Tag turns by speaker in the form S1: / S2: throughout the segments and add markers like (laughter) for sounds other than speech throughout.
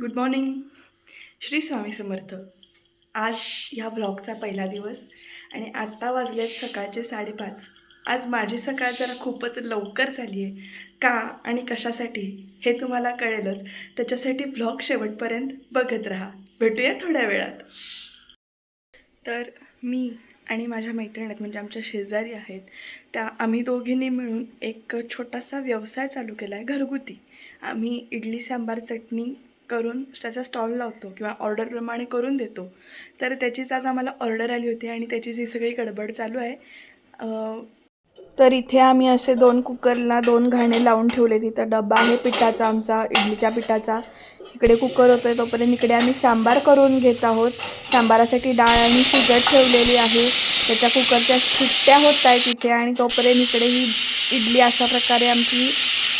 S1: Good morning Shri Swami Samarth. आज ह्या व्लॉगचा पहिला दिवस आणि आत्ता वाजलेत सकाळचे साडेपाच. आज माझी सकाळ जरा खूपच लवकर झाली आहे का आणि कशासाठी हे तुम्हाला कळेलच. त्याच्यासाठी व्लॉग शेवटपर्यंत बघत राहा. भेटूया थोड्या वेळात. तर मी आणि माझ्या मैत्रिणी आहेत म्हणजे आमच्या शेजारी आहेत त्या आम्ही दोघींनी मिळून एक छोटासा व्यवसाय चालू केला आहे घरगुती. आम्ही इडली सांबार चटणी करून त्याचा स्टॉल लावतो किंवा ऑर्डरप्रमाणे करून देतो. तर त्याचीच आज आम्हाला ऑर्डर आली होती आणि त्याचीच ही सगळी गडबड चालू आहे तर इथे आम्ही असे दोन कुकरला दोन घाणे लावून ठेवले तिथं डबा आहे पिठाचा आमचा इडलीच्या पिठाचा. इकडे कुकर होतं तोपर्यंत इकडे आम्ही सांबार करून घेत आहोत. सांबारासाठी डाळ आणि शिजत ठेवलेली आहे. त्याच्या कुकरच्या सुट्ट्या होत आहेत इथे आणि तोपर्यंत इकडे ही इडली अशा प्रकारे आमची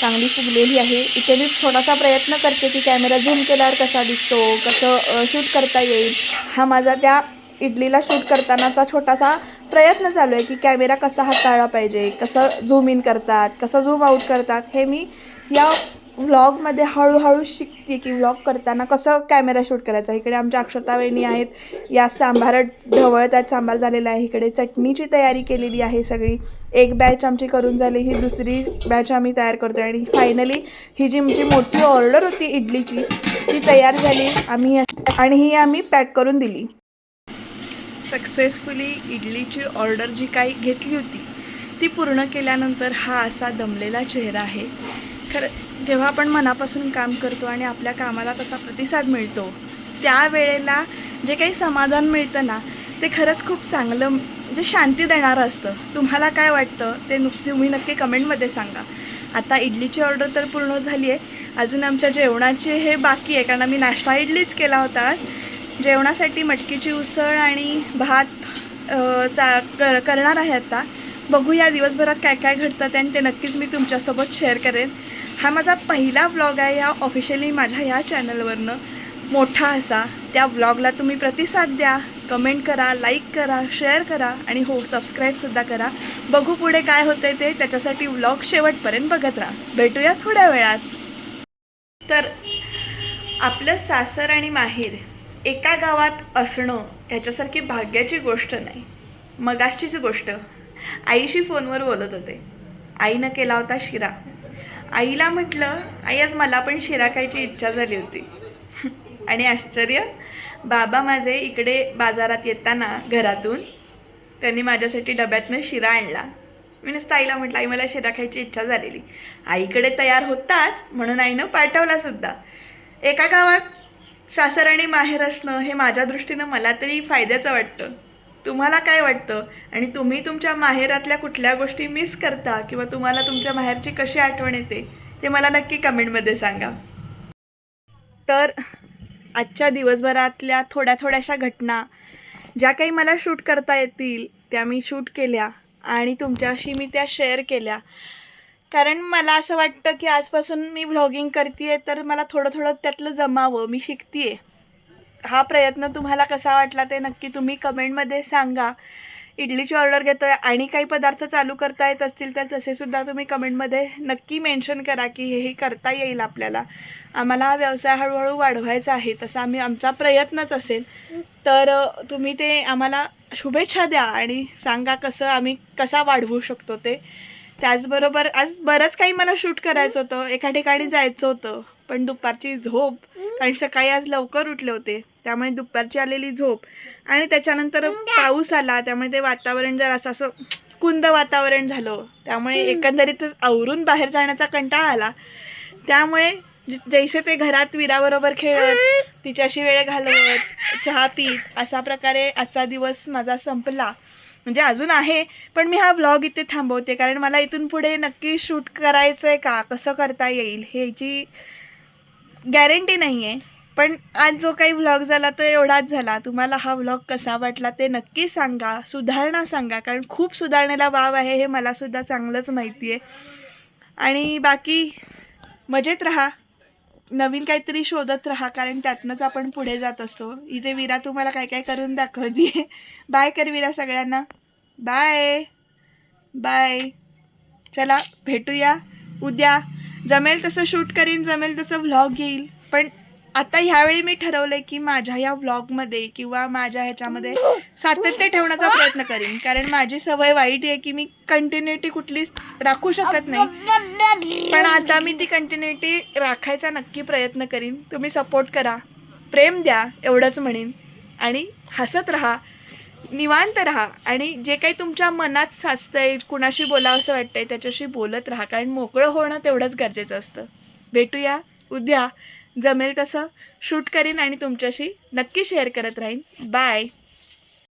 S1: चांगली फुगलेली आहे. इथे मी थोडासा प्रयत्न करते की कॅमेरा झूम केल्यावर कसा दिसतो कसं शूट करता येईल. हा माझा त्या इडलीला शूट करतानाचा छोटासा प्रयत्न चालू आहे की कॅमेरा कसा हाताळला पाहिजे कसं झूम इन करतात कसं झूम आऊट करतात हे मी या व्लॉगमध्ये हळूहळू शिकते की व्लॉग करताना कसं कॅमेरा शूट करायचा? इकडे आमच्या अक्षरता वहिनी आहेत. या सांबार ढवळतात सांबार झालेला आहे. इकडे चटणीची तयारी केलेली आहे सगळी. एक बॅच आमची करून झाली ही दुसरी बॅच आम्ही तयार करतो आणि फायनली ही जी आमची मोठी ऑर्डर होती इडलीची ती तयार झाली. आम्ही आणि ही आम्ही पॅक करून दिली. सक्सेसफुली इडलीची ऑर्डर जी काही घेतली होती ती पूर्ण केल्यानंतर हा असा दमलेला चेहरा आहे. खरं जेव्हा आपण मनापासून काम करतो आणि आपल्या कामाला तसा प्रतिसाद मिळतो त्यावेळेला जे काही समाधान मिळतं ना ते खरंच खूप चांगलं म्हणजे शांती देणारं असतं. तुम्हाला काय वाटतं? ते नुक तुम्ही नक्की कमेंटमध्ये सांगा. आता इडलीची ऑर्डर तर पूर्ण झाली आहे अजून आमच्या जेवणाचे हे बाकी आहे कारण आम्ही नाश्ता इडलीच केला होता आज. जेवणासाठी मटकीची उसळ आणि भात चा कर करणार आहे आता. बघूया दिवसभरात काय काय घडतं आणि ते नक्कीच मी तुमच्यासोबत शेअर करेन. हा माझा पहिला व्लॉग आहे या ऑफिशियली माझ्या या चॅनलवरनं मोठा असा. त्या व्लॉगला तुम्ही प्रतिसाद द्या कमेंट करा लाईक करा शेअर करा आणि हो सबस्क्राईबसुद्धा करा. बघू पुढे काय होतंय ते त्याच्यासाठी व्लॉग शेवटपर्यंत बघत राहा. भेटूया थोड्या वेळात. तर आपलं सासर आणि माहेर एका गावात असणं ह्याच्यासारखी भाग्याची गोष्ट नाही. मगाशीच गोष्ट. आईशी फोनवर बोलत होते. आईनं केला होता शिरा. आईला म्हटलं आई आज मला पण शिरा खायची इच्छा झाली होती. (laughs) आणि आश्चर्य बाबा माझे इकडे बाजारात येताना घरातून त्यांनी माझ्यासाठी डब्यातनं शिरा आणला. मी नुसतं आईला म्हटलं आई मला शिरा खायची इच्छा झालेली. आईकडे तयार होताच म्हणून आईनं पाठवला सुद्धा. एका गावात सासर आणि माहेर असणं हे माझ्या दृष्टीनं मला तरी फायद्याचं वाटतं. तुम्हाला काय वाटतं? आणि तुम्ही तुमच्या माहेरातल्या कुठल्या गोष्टी मिस करता किंवा तुम्हाला तुमच्या माहेरची कशी आठवण येते ते मला नक्की कमेंटमध्ये सांगा. तर आजच्या दिवसभरातल्या थोड्या थोड्याशा घटना ज्या काही मला शूट करता येतील त्या मी शूट केल्या आणि तुमच्याशी मी त्या शेअर केल्या. कारण मला असं वाटतं की आजपासून मी व्लॉगिंग करते आहे तर मला थोडं थोडं त्यातलं जमावं मी शिकते आहे हा प्रयत्न तुम्हाला कसा वाटला ते नक्की तुम्ही कमेंटमध्ये सांगा. इडलीची ऑर्डर घेतो आहे आणि काही पदार्थ चालू करता येत असतील तर तसेसुद्धा तुम्ही कमेंटमध्ये नक्की मेन्शन करा की हे करता येईल आपल्याला. आम्हाला हा व्यवसाय हळूहळू वाढवायचा आहे तसा आम्ही आमचा प्रयत्नच असेल. तर तुम्ही ते आम्हाला शुभेच्छा द्या आणि सांगा कसं आम्ही कसा वाढवू शकतो ते. त्याचबरोबर आज बरंच काही मला शूट करायचं होतं. एका ठिकाणी जायचं होतं. पण दुपारची झोप. कारण सकाळी आज लवकर उठले होते. त्यामुळे दुपारची आलेली झोप. आणि त्याच्यानंतर पाऊस आला. त्यामुळे ते वातावरण जर असं असं कुंद वातावरण झालं. त्यामुळे एकंदरीतच आवरून बाहेर जाण्याचा कंटाळा आला. त्यामुळे जैसे ते घरात विराबरोबर खेळत तिच्याशी वेळ घालवत चहा पीत असा प्रकारे आजचा दिवस माझा संपला. म्हणजे अजून आहे पण मी हा व्लॉग इथे थांबवते. कारण मला इथून पुढे नक्की शूट करायचं आहे का? कसं करता येईल? ह्याची गॅरंटी नाही आहे पण आज जो काही व्लॉग झाला तो एवढाच झाला. तुम्हाला हा व्लॉग कसा वाटला ते नक्की सांगा. सुधारणा सांगा. कारण खूप सुधारणेला वाव आहे हे मलासुद्धा चांगलंच माहिती आहे आणि बाकी मजेत राहा. नवीन काहीतरी शोधत राहा. कारण त्यातनंच आपण पुढे जात असतो. इथे विरा तुम्हाला काय काय करून दाखवते बाय (laughs) कर विरा सगळ्यांना. बाय बाय चला भेटूया. उद्या. जमेल तसं शूट करीन जमेल तसं व्लॉग येईल. पण आता ह्यावेळी मी ठरवलंय की माझ्या या व्लॉगमध्ये किंवा माझ्या ह्याच्यामध्ये सातत्य ठेवण्याचा प्रयत्न करीन. कारण माझी सवय वाईट आहे की मी कंटिन्युटी कुठलीच राखू शकत नाही. पण आता मी ती कंटिन्युटी राखायचा नक्की प्रयत्न करीन. तुम्ही सपोर्ट करा. प्रेम द्या एवढंच म्हणेन. आणि हसत राहा. निवांत राहा आणि जे काही तुमच्या मनात साचतंय कुणाशी बोलावं असं वाटतंय त्याच्याशी बोलत राहा. कारण मोकळं होणं तेवढंच गरजेचं असतं. भेटूया उद्या. जमेल तसं. शूट करीन आणि तुमच्याशी नक्की शेअर करत राहीन. बाय